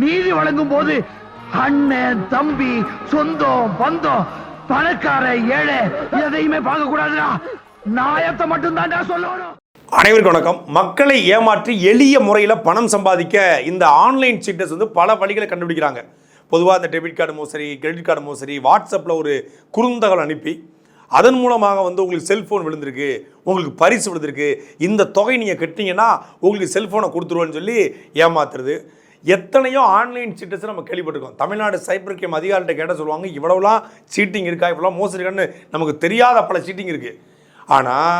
நீதி வழங்கும் போது அண்ணன் தம்பி சொந்தம் பந்தம் பணக்கார ஏழை எதையுமே பார்க்க கூடாதுடா நாயத்தை மட்டும்தான்டா சொல்லணும். அனைவருக்கும் வணக்கம். மக்களை ஏமாற்றி எளிய முறையில் பணம் சம்பாதிக்க இந்த ஆன்லைன் சீட்டர்ஸ் வந்து பல வழிகளை கண்டுபிடிக்கிறாங்க. பொதுவாக இந்த டெபிட் கார்டு மோசடி கிரெடிட் கார்டு மோசடி வாட்ஸ்அப்பில் ஒரு குறுந்தகவல் அனுப்பி அதன் மூலமாக வந்து உங்களுக்கு செல்ஃபோன் விழுந்திருக்கு உங்களுக்கு பரிசு விழுந்திருக்கு. இந்த தொகை நீங்கள் கட்டினீங்கன்னா உங்களுக்கு செல்ஃபோனை கொடுத்துருவோன்னு சொல்லி ஏமாத்துறது. எத்தனையோ ஆன்லைன் சீட்டர்ஸ் நம்ம கேள்விப்பட்டிருக்கோம். தமிழ்நாடு சைபர் கேம் அதிகாரிகிட்ட கேட்ட சொல்லுவாங்க இவ்வளவுலாம் சீட்டிங் இருக்கா? இவ்வளோ மோசடி இருக்கான்னு நமக்கு தெரியாத பல சீட்டிங் இருக்குது ஆனால்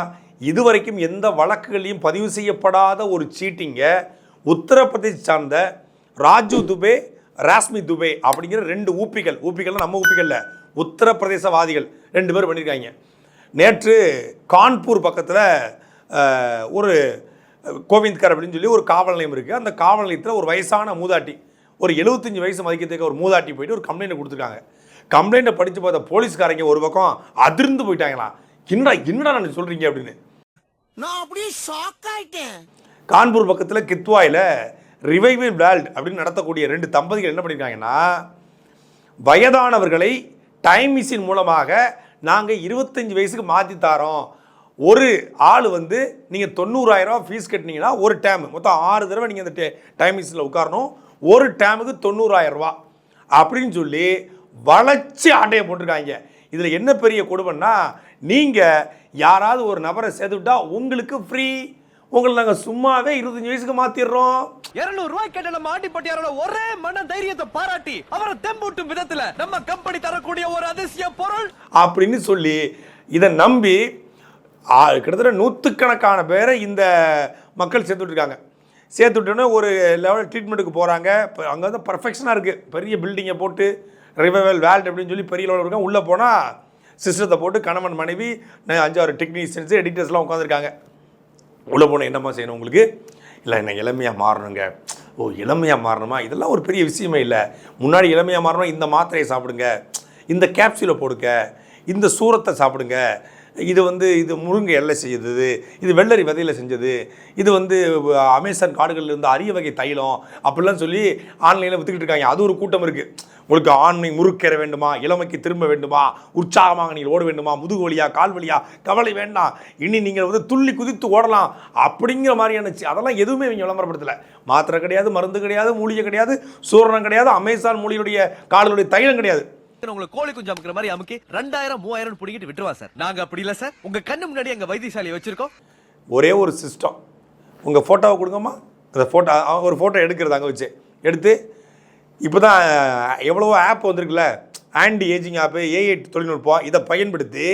இதுவரைக்கும் எந்த வழக்குகளையும் பதிவு செய்யப்படாத ஒரு சீட்டிங்கை உத்தரப்பிரதேஷ் சார்ந்த ராஜு துபே ராஸ்மி துபே அப்படிங்கிற ரெண்டு ஊப்பிகள் ஊப்பிகள்லாம் நம்ம ஊப்பிகளில் உத்தரப்பிரதேசவாதிகள் ரெண்டு பேர் பண்ணியிருக்காங்க நேற்று கான்பூர் பக்கத்தில் ஒரு கோவிந்த்கர் அப்படின்னு சொல்லி ஒரு காவல் நிலையம் இருக்குது அந்த காவல் நிலையத்தில் ஒரு வயசான மூதாட்டி ஒரு 75 வயசு மதிக்கத்தக்க ஒரு மூதாட்டி போயிட்டு ஒரு கம்ப்ளைண்ட் கொடுத்துருக்காங்க. கம்ப்ளைண்ட்டை படித்து பார்த்த போலீஸ்காரங்க ஒரு பக்கம் அதிர்ந்து போயிட்டாங்களாம் என்னடா என்னடா நான் சொல்கிறீங்க அப்படின்னு. நான் அப்படியே ஷாக் ஆயிட்டேன். கான்பூர் பக்கத்தில் கித்வாயில் ரிவைவல் வேல்ட் அப்படின்னு நடத்தக்கூடிய ரெண்டு தம்பதிகள் என்ன பண்ணியிருக்காங்கன்னா வயதானவர்களை டைம் மிஷின் மூலமாக நாங்கள் இருபத்தஞ்சி வயசுக்கு மாற்றி தாரோம். ஒரு ஆள் வந்து நீங்கள் தொண்ணூறாயிரம் ஃபீஸ் கட்டினீங்கன்னா ஒரு டேம் மொத்தம் ஆறு தடவை நீங்கள் அந்த டைம் மிஷினில் உட்காரணும். ஒரு டேமுக்கு தொண்ணூறாயிரம் ரூபா அப்படின்னு சொல்லி வளைச்சி ஆட்டையை போட்டிருக்காங்க. இதில் என்ன பெரிய கொடுமைன்னா நீங்கள் யாராவது ஒரு நபரை சேர்த்து விட்டா உங்களுக்கு ஃப்ரீ உங்களை நாங்கள் சும்மாவே இருபத்தஞ்சி வயசுக்கு மாற்றிடுறோம் இருநூறு ரூபாய் கேட்ட நம்ம ஆண்டிப்பட்டியாரோட ஒரே மன தைரியத்தை பாராட்டி அவரை தெம்பூட்டும் விதத்துல நம்ம கம்பெனி தரக்கூடிய ஒரு அதிசய பொருள். அப்படின்னு சொல்லி இதை நம்பி கிட்டத்தட்ட நூற்றுக்கணக்கான பேரை இந்த மக்கள் சேர்த்து சேர்த்துட்டோன்னே சேர்த்து விட்டோன்னே ஒரு லெவல் ட்ரீட்மெண்ட்டுக்கு போகிறாங்க இப்போ அங்கே வந்து பர்ஃபெக்ஷனாக இருக்குது பெரிய பில்டிங்கை போட்டு ரிவைவல் வேல்ட் அப்படின்னு சொல்லி பெரிய லெவலில் இருக்காங்க. உள்ளே போனால் சிஸ்டத்தை போட்டு கணவன் மனைவி அஞ்சாறு டெக்னீஷியன்ஸு எடிட்டர்ஸ்லாம் உட்காந்துருக்காங்க உள்ளே போனால் என்னம்மா செய்யணும் உங்களுக்கு? இல்லை என்ன இளமையாக மாறணுங்க. ஓ இளமையாக மாறணுமா? இதெல்லாம் ஒரு பெரிய விஷயமே இல்லை. முன்னாடி இளமையாக மாறணும் இந்த மாத்திரையை சாப்பிடுங்க. இந்த கேப்சியூலை போடுங்க. இந்த சூரத்தை சாப்பிடுங்க. இது வந்து இது முருங்கை எல்லை செய்தது இது வெள்ளரி விதையில் செஞ்சது இது வந்து அமேசான் காடுகளில் இருந்து அரிய வகை தைலம் அப்படிலாம் சொல்லி ஆன்லைனில் விற்றுக்கிட்டு இருக்காங்க. அது ஒரு கூட்டம் இருக்குது உங்களுக்கு ஆண்மை முறுக்கேற வேண்டுமா? இளமைக்கு திரும்ப வேண்டுமா? உற்சாகமாக நீங்கள் ஓட வேண்டுமா? முதுகு வழியா கால் வழியா கவலை வேண்டாம். இனி நீங்கள் வந்து துள்ளி குதித்து ஓடலாம் அப்படிங்கிற மாதிரியான அதெல்லாம் எதுவுமே இவங்க விளம்பரப்படுத்தலை. மாத்திரை கிடையாது மருந்து கிடையாது மூலிகை கிடையாது சூரணம் கிடையாது அமேசான் மூலிகையுடைய கால்களுடைய தைலம் கிடையாது. உங்களை கோழி குஞ்சு அமுக்கிற மாதிரி அமுக்கி ரெண்டாயிரம் மூவாயிரம் பிடிக்கிட்டு விட்டுருவா சார். நாங்க அப்படி இல்லை சார். உங்க கண்ணு முன்னாடி எங்க வைத்தியசாலையை வச்சிருக்கோம். ஒரே ஒரு சிஸ்டம் உங்கள் ஃபோட்டோவை கொடுங்கம்மா. அந்த ஃபோட்டோ ஒரு ஃபோட்டோ எடுக்கிறது அங்கே வச்சு. எடுத்து இப்போ தான் எவ்வளவோ ஆப் வந்திருக்குல்ல. ஆன்டி ஏஜிங் ஆப்பு ஏஐ தொழில்நுட்பம் இதை பயன்படுத்தி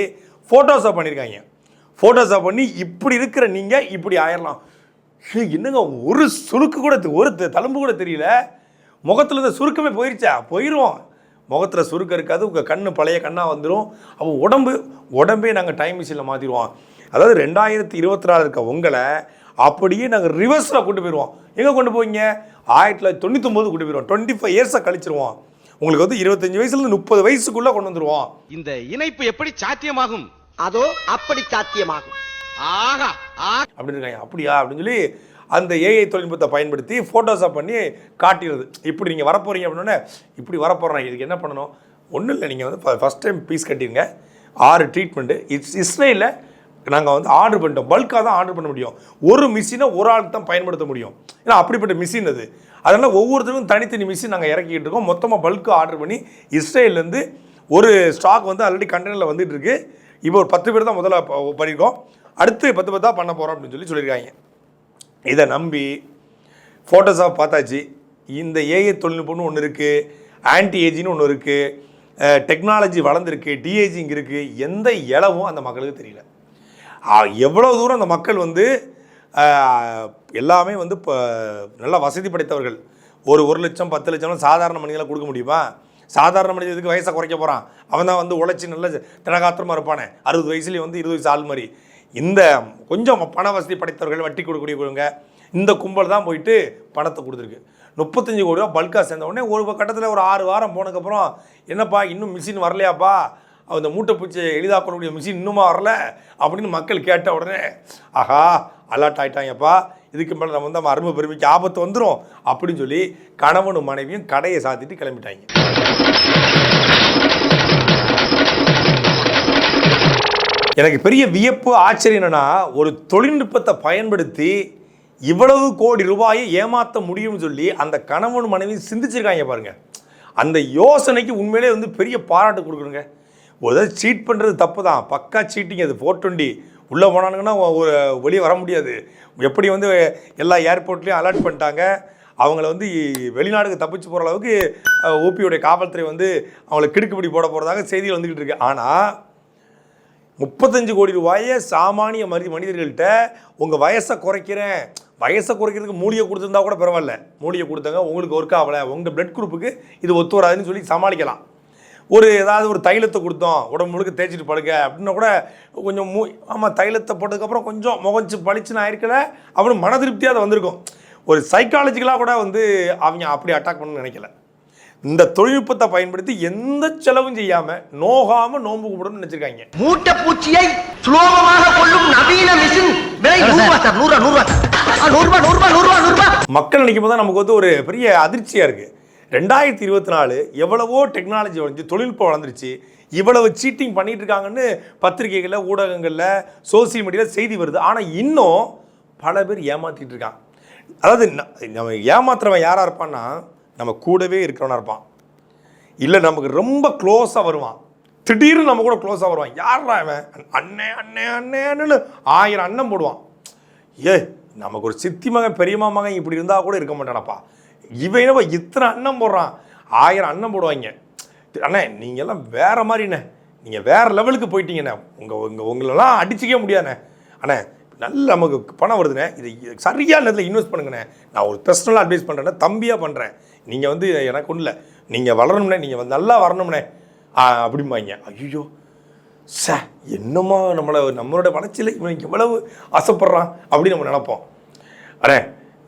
ஃபோட்டோஸாக பண்ணியிருக்காங்க ஃபோட்டோஸாக பண்ணி இப்படி இருக்கிற நீங்கள் இப்படி ஆயிடலாம் என்னங்க ஒரு சுருக்கு கூட ஒரு தழும்பு கூட தெரியல. முகத்தில் இருந்த சுருக்கமே போயிருச்சா? போயிடுவோம் முகத்தில் சுருக்கம் இருக்காது உங்கள் கண்ணு பழைய கண்ணாக வந்துடும் அப்போ உடம்பு உடம்பே நாங்கள் டைம் மிஷினில் மாற்றிடுவோம் அதாவது ரெண்டாயிரத்தி இருபத்தி நாலு இருக்க உங்களை அப்படியே நாங்கள் ரிவர்ஸில் கொண்டு போயிடுவோம் எங்கே கொண்டு போவீங்க? ஆயிரத்தி தொள்ளாயிரத்தி தொண்ணூத்தொம்பது கொண்டு போயிடுவோம் டுவெண்ட்டி ஃபைவ் இயர்ஸை கழிச்சிருவோம். உங்களுக்கு வந்து இருபத்தஞ்சு வயசுலேருந்து முப்பது வயசுக்குள்ளே கொண்டு வந்துடுவோம் இந்த இணைப்பு எப்படி சாத்தியமாகும்? அதோ அப்படி சாத்தியமாகும். ஆகா ஆ அப்படின்னு இருக்காங்க. அப்படியா? அப்படின்னு சொல்லி அந்த ஏஐ தொழில்நுட்பத்தை பயன்படுத்தி ஃபோட்டோஸாக பண்ணி காட்டிடுது. இப்படி நீங்கள் வரப்போகிறீங்க அப்படின்னோடனே இப்படி வரப்போகிறேன் இதுக்கு என்ன பண்ணணும்? ஒன்றும் இல்லை நீங்கள் வந்து ஃபஸ்ட் டைம் பீஸ் கட்டிடுங்க. ஆறு ட்ரீட்மெண்ட்டு இட்ஸ் இஸ்ரேலில் நாங்கள் வந்து ஆர்டர் பண்ணிட்டோம். பல்காக தான் ஆர்டர் பண்ண முடியும். ஒரு மிஷினை ஒரு ஆளுக்கு தான் பயன்படுத்த முடியும். ஏன்னா அப்படிப்பட்ட மிஷின் அது. அதனால் ஒவ்வொருத்தருக்கும் தனித்தனி மிஷின் நாங்கள் இறக்கிட்டு இருக்கோம். மொத்தமாக பல்க்கு ஆர்டர் பண்ணி இஸ்ரேல்லேருந்து ஒரு ஸ்டாக் வந்து ஆல்ரெடி கண்டெய்னரில் வந்துட்டு இருக்கு. இப்போ ஒரு பத்து பேர் தான் முதல்ல பண்ணியிருக்கோம் அடுத்து பத்து பத்தாக பண்ண போகிறோம் அப்படின்னு சொல்லி சொல்லியிருக்காங்க. இதை நம்பி ஃபோட்டோஸாக பார்த்தாச்சு. இந்த ஏஐ தொழில்நுட்பம்னு ஒன்று இருக்குது ஆன்டி ஏஜின்னு ஒன்று இருக்குது டெக்னாலஜி வளர்ந்துருக்கு டிஏஜிங் இருக்குது எந்த இளவும் அந்த மக்களுக்கு தெரியல. எவ்வளோ தூரம் அந்த மக்கள் வந்து எல்லாமே வந்து இப்போ நல்லா வசதி படைத்தவர்கள். ஒரு ஒரு லட்சம் பத்து லட்சம்லாம் சாதாரண மனிதனை கொடுக்க முடியுமா? சாதாரண மனிதனுக்கு வயசை குறைக்க போகிறான் அவன் தான் வந்து உழைச்சி நல்ல திடகாத்திரமாக இருப்பானே. அறுபது வயசுலேயே வந்து இருபது வயசு ஆள் மாதிரி. இந்த கொஞ்சம் பண வசதி படைத்தவர்கள் வட்டி கொடுக்கக்கூடியவங்க இந்த கும்பல் தான் போயிட்டு பணத்தை கொடுத்துருக்கு. முப்பத்தஞ்சு கோடி ரூபா பல்காக சேர்ந்த உடனே ஒரு கட்டத்தில் ஒரு ஆறு வாரம் போனதுக்கப்புறம் என்னப்பா இன்னும் மிஷின் வரலையாப்பா? அந்த மூட்டை பூச்சி எளிதாக்கக்கூடிய மிஷின் இன்னுமா வரல? அப்படின்னு மக்கள் கேட்ட உடனே ஆஹா அலர்ட் ஆயிட்டாங்கப்பா. இதுக்கு மேலே நம்ம வந்து நம்ம அருமை பெருமைக்கு ஆபத்து வந்துடும் அப்படின்னு சொல்லி கணவனும் மனைவியும் கடையை சாத்திட்டு கிளம்பிட்டாங்க. எனக்கு பெரிய வியப்பு ஆச்சரியம் என்னன்னா ஒரு தொழில்நுட்பத்தை பயன்படுத்தி இவ்வளவு கோடி ரூபாயை ஏமாற்ற முடியும்னு சொல்லி அந்த கணவன் மனைவி சிந்திச்சிருக்காங்க பாருங்க. அந்த யோசனைக்கு உண்மையிலே வந்து பெரிய பாராட்டு கொடுக்குறோங்க. ஒரு சீட் பண்ணுறது தப்பு தான் பக்கா சீட்டிங் அது ஃபோர் டுவெண்ட்டி உள்ளே போனானுங்கன்னா ஒரு வெளியே வர முடியாது. எப்படி வந்து எல்லா ஏர்போர்ட்லேயும் அலர்ட் பண்ணிட்டாங்க. அவங்கள வந்து வெளிநாடுக்கு தப்பிச்சு போகிற அளவுக்கு ஓபியோடைய காவல்துறை வந்து அவங்கள கிடுக்குப்படி போட போகிறதாக செய்திகள் வந்துக்கிட்டு இருக்கு. ஆனால் முப்பத்தஞ்சு கோடி ரூபாயை சாமானிய மரி மனிதர்கள்ட்ட உங்கள் வயசை குறைக்கிறேன். வயசை குறைக்கிறதுக்கு மூலிகை கொடுத்துருந்தா கூட பரவாயில்ல. மூலிகை கொடுத்தாங்க உங்களுக்கு ஒர்க் ஆகலை உங்கள் பிளட் குரூப்புக்கு இது ஒத்து வராதுன்னு சொல்லி சமாளிக்கலாம். ஒரு ஏதாவது ஒரு தைலத்தை கொடுத்தோம் உடம்பு முழுக்க தேய்ச்சிட்டு படுங்க அப்படின்னா கூட கொஞ்சம் மூ ஆமாம் தைலத்தை போட்டதுக்கப்புறம் கொஞ்சம் முகஞ்சு பளிச்சுன்னு ஆயிருக்கல அவனு மன திருப்தியாக அது வந்திருக்கும். ஒரு சைக்காலஜிக்கலாக கூட வந்து அவங்க அப்படி அட்டாக் பண்ணணும்னு நினைக்கல. இந்த தொழில்நுட்பத்தை பயன்படுத்தி எந்த செலவும் செய்யாமல் நோகாமல் நோன்பு கும்பிடணும்னு நினச்சிருக்காங்க. மூட்டை பூச்சியை சுலோகமாக கொள்ளும் நவீன மிஷின் மக்கள் நினைக்கும் போது தான் நமக்கு வந்து ஒரு பெரிய அதிர்ச்சியாக இருக்குது ரெண்டாயிரத்தி இருபத்தி நாலு எவ்வளவோ டெக்னாலஜி வளர்ந்து தொழில்நுட்பம் வளர்ந்துருச்சு. இவ்வளவு சீட்டிங் பண்ணிட்டு இருக்காங்கன்னு பத்திரிகைகளில் ஊடகங்களில் சோசியல் மீடியாவில் செய்தி வருது. ஆனால் இன்னும் பல பேர் ஏமாத்திட்டு இருக்கான் அதாவது நம்ம ஏமாத்துறவன் யாராக இருப்பான்னா நம்ம கூடவே இருக்கிறவனா இருப்பான். இல்லை நமக்கு ரொம்ப க்ளோஸாக வருவான். திடீர்னு நம்ம கூட க்ளோஸாக வருவான். யாரா அவன் அண்ணே அண்ணே அண்ணேன்னு ஆயிரம் அண்ணன் போடுவான். ஏ நமக்கு ஒரு சித்தி மகன் பெரியம்மா மகன் இப்படி இருந்தால் கூட இருக்க மாட்டானப்பா. இவன் இத்தனை அண்ணன் போடுறான். ஆயிரம் அண்ணன் போடுவாங்க. அண்ணே நீங்கள்லாம் வேறு வேற மாதிரிண்ணே. நீங்கள் வேறு லெவலுக்கு போயிட்டீங்கண்ணே. உங்கள் உங்கள் உங்களெல்லாம் அடிச்சிக்கவே முடியாதுண்ணே. அண்ணே நல்ல நமக்கு பணம் வருதுண்ணே. இது சரியான நேரத்தில் இன்வெஸ்ட் பண்ணுங்கண்ணே. நான் ஒரு பர்சனலாக அட்வைஸ் பண்ணுறேண்ணே தம்பியாக பண்ணுறேன் நீங்கள் வந்து எனக்கு ஒன்றும் இல்லை நீங்கள் வளரணும்னே நீங்கள் வந்து நல்லா வரணும்னே. அப்படிம்பாங்க. ஐயோ. ச என்னம்மா நம்மளை நம்மளோட வளர்ச்சியில் இவன் எவ்வளவு ஆசைப்படுறான் அப்படின்னு நம்ம நினப்போம். அண்ணே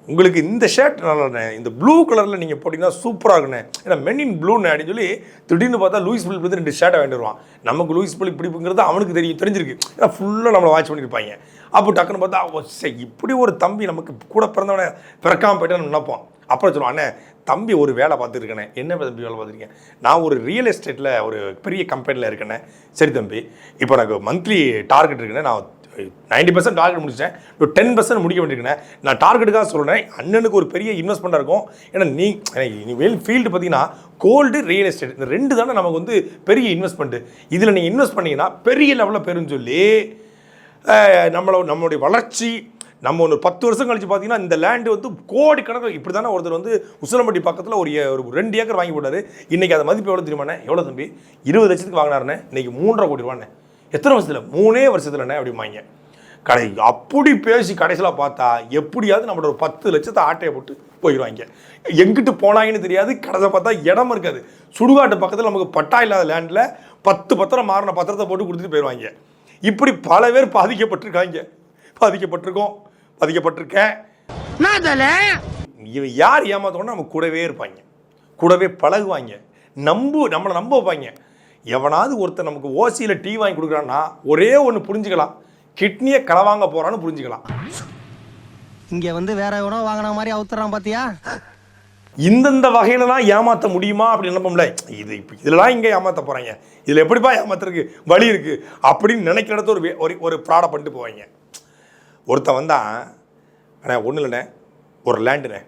உங்களுக்கு இந்த ஷர்ட் நல்லாண்ணே இந்த ப்ளூ கலரில் நீங்கள் போட்டிங்கன்னா சூப்பராக இருக்குண்ணே. ஏன்னா மென் இன் ப்ளூண்ணே அப்படின்னு சொல்லி திடீர்னு பார்த்தா லூயிஸ் பிலிப் வந்து ரெண்டு ஷர்ட்டை வாங்கிட்டு வருவான். நமக்கு லூயிஸ் பிலிப் பிடிப்புங்கிறது அவனுக்கு தெரியும் தெரிஞ்சிருக்கு. ஏன்னா ஃபுல்லாக நம்மளை வாட்ச் பண்ணியிருப்பாங்க. அப்போ டக்குன்னு பார்த்தா சே இப்படி ஒரு தம்பி நமக்கு கூட பிறந்தவனே பிறக்காமல் போயிட்டான்னு நினைப்போம். அப்புறம் சொல்லுவான் அண்ணே தம்பி ஒரு வேலை பார்த்துருக்கேனே. என்ன தம்பி வேலை பார்த்துருக்கேன் நான் ஒரு ரியல் எஸ்டேட்டில் ஒரு பெரிய கம்பெனியில் இருக்கேனே. சரி தம்பி இப்போ எனக்கு மந்த்லி டார்கெட் இருக்குன்னு நான் நைன்டி பர்சன்ட் டார்கெட் முடிச்சிட்டேன். இப்போ டென் பர்சன்ட் முடிக்க வேண்டியிருக்கேன். நான் டார்கெட்டுக்காக சொல்கிறேன் அண்ணனுக்கு ஒரு பெரிய இன்வெஸ்ட்மெண்ட்டாக இருக்கும். ஏன்னா நீ நீ வெல் ஃபீல்டு பார்த்தீங்கன்னா கோல்டு ரியல் எஸ்டேட் இந்த ரெண்டு தானே நமக்கு வந்து பெரிய இன்வெஸ்ட்மெண்ட்டு இதில் நீங்கள் இன்வெஸ்ட் பண்ணிங்கன்னா பெரிய லெவலில் பெருன்னு சொல்லி நம்மளோட நம்மளுடைய வளர்ச்சி நம்ம ஒரு பத்து வருஷம் கழிச்சு பார்த்தீங்கன்னா இந்த லேண்டு வந்து கோடி கணக்கில் இப்படி தானே ஒருத்தர் வந்து உசிலம்பட்டி பக்கத்தில் ஒரு ஒரு ரெண்டு ஏக்கர் வாங்கி போட்டார் இன்றைக்கி அதை மதிப்பு எவ்வளோ தெரியுமாண்ணே எவ்வளோ தம்பி? இருபது லட்சத்துக்கு வாங்கினாருண்ணே. இன்றைக்கி மூன்றரை கோடி ரூபாண்ணே. எத்தனை வருஷத்தில்? மூணே வருஷத்துலண்ணே அப்படிம்பாங்க. கடை அப்படி பேசி கடைசியில் பார்த்தா எப்படியாவது நம்மளோட ஒரு பத்து லட்சத்தை ஆட்டையை போட்டு போயிடுவாங்க. எங்கிட்டு போனாங்கன்னு தெரியாது கடைசியில் பார்த்தா இடம் இருக்காது. சுடுகாட்டு பக்கத்தில் நமக்கு பட்டா இல்லாத லேண்டில் பத்து பத்திரம் மாறின பத்திரத்தை போட்டு கொடுத்துட்டு போயிடுவாங்க. இப்படி பல பேர் பாதிக்கப்பட்டிருக்காங்க. பாதிக்கப்பட்டிருக்கோம். பாதிக்கப்பட்டிருக்கேன் இவன் யார் ஏமாத்தோன்னா நம்ம கூடவே இருப்பாங்க. கூடவே பழகுவாங்க. நம்பு நம்மளை நம்ப வைப்பாங்க. எவனாவது ஒருத்தர் நமக்கு ஓசியில் டீ வாங்கி கொடுக்குறான்னா ஒரே ஒன்று புரிஞ்சுக்கலாம். கிட்னியை களவாங்க போகிறான்னு புரிஞ்சுக்கலாம். இங்க வந்து வேற எவனோ வாங்கின மாதிரி அவுத்துறான் பாத்தியா? இந்தந்த வகையிலலாம் ஏமாற்ற முடியுமா அப்படின்னு நினைப்போம்ல. இது இப்போ இதெல்லாம் இங்கே ஏமாற்ற போகிறாங்க இதில் எப்படிப்பா ஏமாத்துறதுக்கு வழி இருக்குது அப்படின்னு நினைக்கிற இடத்த ஒரு ஒரு ஒரு ப்ராடை பண்ணிட்டு போவாங்க. ஒருத்தன் வந்தான் அண்ணே ஒன்றும் இல்லைண்ணே ஒரு லேண்டுண்ணே.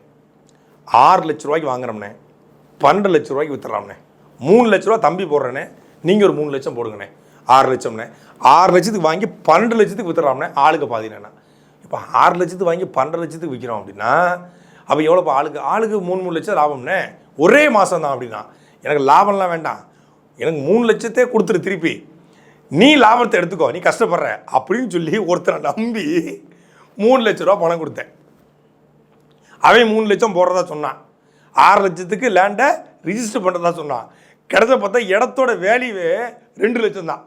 ஆறு லட்ச ரூபாய்க்கு வாங்குறோம்ண்ணே. பன்னெண்டு லட்ச ரூபாய்க்கு வித்துறாம்ண்ணே மூணு லட்ச ரூபா தம்பி போடுறேண்ணே. நீங்கள் ஒரு மூணு லட்சம் போடுங்கண்ணே. ஆறு லட்சம்ண்ணே. ஆறு லட்சத்துக்கு வாங்கி பன்னெண்டு லட்சத்துக்கு வித்துறாம்ண்ணே ஆளுக்கு பாதினேண்ணா இப்போ ஆறு லட்சத்துக்கு வாங்கி பன்னெண்டு லட்சத்துக்கு விற்கிறோம் அப்படின்னா அப்போ எவ்வளோப்பா ஆளுக்கு ஆளுக்கு மூணு மூணு லட்சம் லாபம்ண்ணே. ஒரே மாதம் தான் அப்படின்னா எனக்கு லாபம்லாம் வேண்டாம். எனக்கு மூணு லட்சத்தே கொடுத்துரு திருப்பி. நீ லாபத்தை எடுத்துக்கோ நீ கஷ்டப்படுற அப்படின்னு சொல்லி ஒருத்தரை நம்பி மூணு லட்ச ரூபா பணம் கொடுத்தேன். அவன் மூணு லட்சம் போடுறதா சொன்னான். ஆறு லட்சத்துக்கு லேண்டை ரிஜிஸ்டர் பண்ணுறதா சொன்னான். கிடச்ச பார்த்தா இடத்தோட வேல்யூவே ரெண்டு லட்சம் தான்.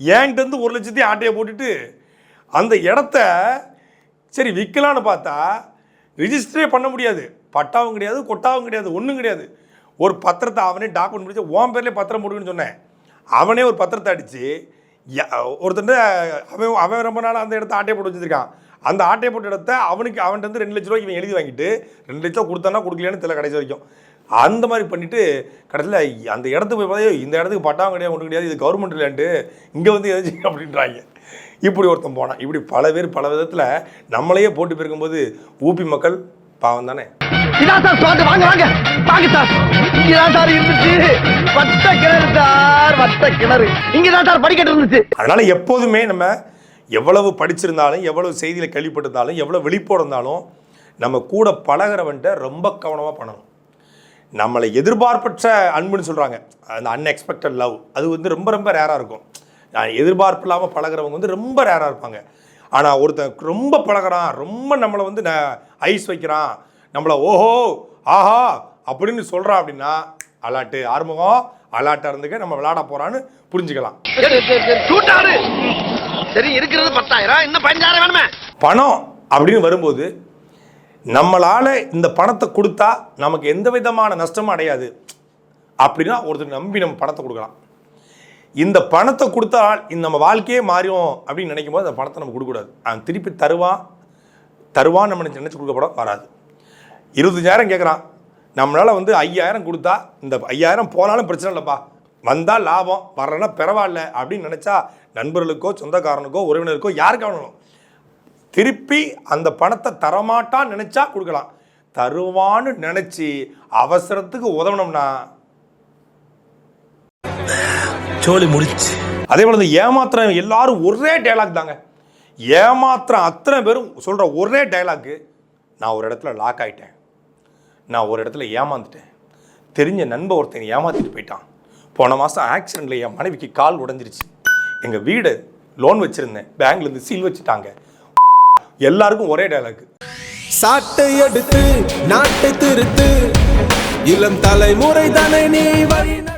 என்கிட்ட ஒரு லட்சத்தையும் ஆட்டையை போட்டுட்டு அந்த இடத்த சரி விற்கலான்னு பார்த்தா ரிஜிஸ்டரே பண்ண முடியாது. பட்டாவும் கிடையாது கொட்டாவும் கிடையாது ஒன்றும் கிடையாது. ஒரு பத்திரத்தை அவனே டாக்குமெண்ட் முடிச்சு உன் பேர்லேயே பத்திரம் போடுவேன்னு சொன்னேன். அவனே ஒரு பத்திரத்தை அடித்து ஒருத்தன் அவன் அவன் ரொம்ப நாள் அந்த இடத்த ஆட்டையை போட்டு வச்சுருக்கான். அந்த ஆட்டையை போட்ட இடத்த அவனுக்கு அவன்கிட்ட வந்து ரெண்டு லட்ச ரூபா இவன் எழுதி வாங்கிட்டு ரெண்டு லட்சம் கொடுத்தானா கொடுக்கலையான்னு தெரியல கடைசி வரைக்கும். அந்த மாதிரி பண்ணிட்டு கடைசியில் அந்த இடத்துக்கு போய் பார்த்தா, இந்த இடத்துக்கு பட்டாவும் கிடையாது ஒன்று கிடையாது இது கவர்மெண்ட் இல்லைன்ட்டு இங்கே வந்து எதாச்சும் அப்படின்றாங்க. இப்படி ஒருத்தன் போனான். இப்படி பல பேர் பல விதத்தில் நம்மளையே போட்டு போயிருக்கும்போது ஊபி மக்கள் பாவம் தானே இதான் சார் ஸ்பாட் வாங்க வாங்க. வாங்க சார். இங்கதான் சார் இருந்துச்சு. வட்ட கிணறு சார் வட்ட கிணறு. இங்கதான் சார் படிக்கட்டு இருந்துச்சு. அதனால் எப்போதுமே நம்ம எவ்வளவு படிச்சிருந்தாலும் எவ்வளவு செய்தியில் கேள்விப்பட்டிருந்தாலும் எவ்வளோ விழிப்போடு இருந்தாலும் நம்ம கூட பழகிறவன்ட்ட ரொம்ப கவனமாக பண்ணணும். நம்மளை எதிர்பார்ப்பற்ற அன்புன்னு சொல்கிறாங்க அந்த அன்எக்ஸ்பெக்டட் லவ் அது வந்து ரொம்ப ரொம்ப ரேராக இருக்கும். நான் எதிர்பார்ப்பு இல்லாமல் பழகிறவங்க வந்து ரொம்ப ரேராக இருப்பாங்க. ஆனால் ஒருத்தன் ரொம்ப பழகுறான் ரொம்ப நம்மளை வந்து ந ஐஸ் வைக்கிறான் நம்மளை ஓஹோ ஆஹா அப்படின்னு சொல்கிறான் அப்படின்னா அலாட்டு ஆறுமுகம் அலாட்டாக இருந்துக்க நம்ம விளையாட போகிறான்னு புரிஞ்சுக்கலாம். சரி இருக்கிறது பத்தாயிரம் இன்னும் பதினஞ்சாயிரம் வேணுமே. பணம் அப்படின்னு வரும்போது நம்மளால் இந்த பணத்தை கொடுத்தா நமக்கு எந்த விதமான நஷ்டமும் அடையாது. அப்படின்னா ஒருத்தர் நம்பி நம்ம பணத்தை கொடுக்கலாம். இந்த பணத்தை கொடுத்தா இந்த நம்ம வாழ்க்கையே மாறிடும் அப்படின்னு நினைக்கும் போது அந்த பணத்தை நம்ம கொடுக்கக்கூடாது. அவன் திருப்பி தருவான் தருவான் நம்ம நினச்சி கொடுக்கப்பட வராது. இருபத்தஞ்சாயிரம் கேட்குறான் நம்மளால் வந்து ஐயாயிரம் கொடுத்தா இந்த ஐயாயிரம் போனாலும் பிரச்சனை இல்லைப்பா. வந்தால் லாபம் வரலன்னா பரவாயில்ல அப்படின்னு நினச்சா நண்பர்களுக்கோ சொந்தக்காரனுக்கோ உறவினருக்கோ யாருக்கு வேணும் திருப்பி அந்த பணத்தை தரமாட்டான்னு நினச்சா கொடுக்கலாம். தருவான்னு நினச்சி அவசரத்துக்கு உதவணும்னா. சோலி முடிச்சு. அதே போல இந்த ஏமாத்திரம் எல்லாரும் ஒரே டைலாக் தாங்க. ஏமாத்திரம் அத்தனை பேரும் சொல்கிற ஒரே டைலாக்கு நான் ஒரு இடத்துல லாக் ஆயிட்டேன். நான் ஒரு இடத்துல ஏமாந்துட்டேன். தெரிஞ்ச நண்பன் ஒருத்தன் ஏமாத்திட்டு போயிட்டான். போன மாதம் ஆக்சிடெண்ட்டில் என் மனைவிக்கு கால் உடைஞ்சிருச்சு. எங்கள் வீடு லோன் வச்சுருந்தேன். பேங்க்லேருந்து சீல் வச்சுட்டாங்க. எல்லாருக்கும் ஒரே டைலாக் சாட்டை எடுத்து நாட்டை திருத்து. இளம் தலைமுறை தானே நீ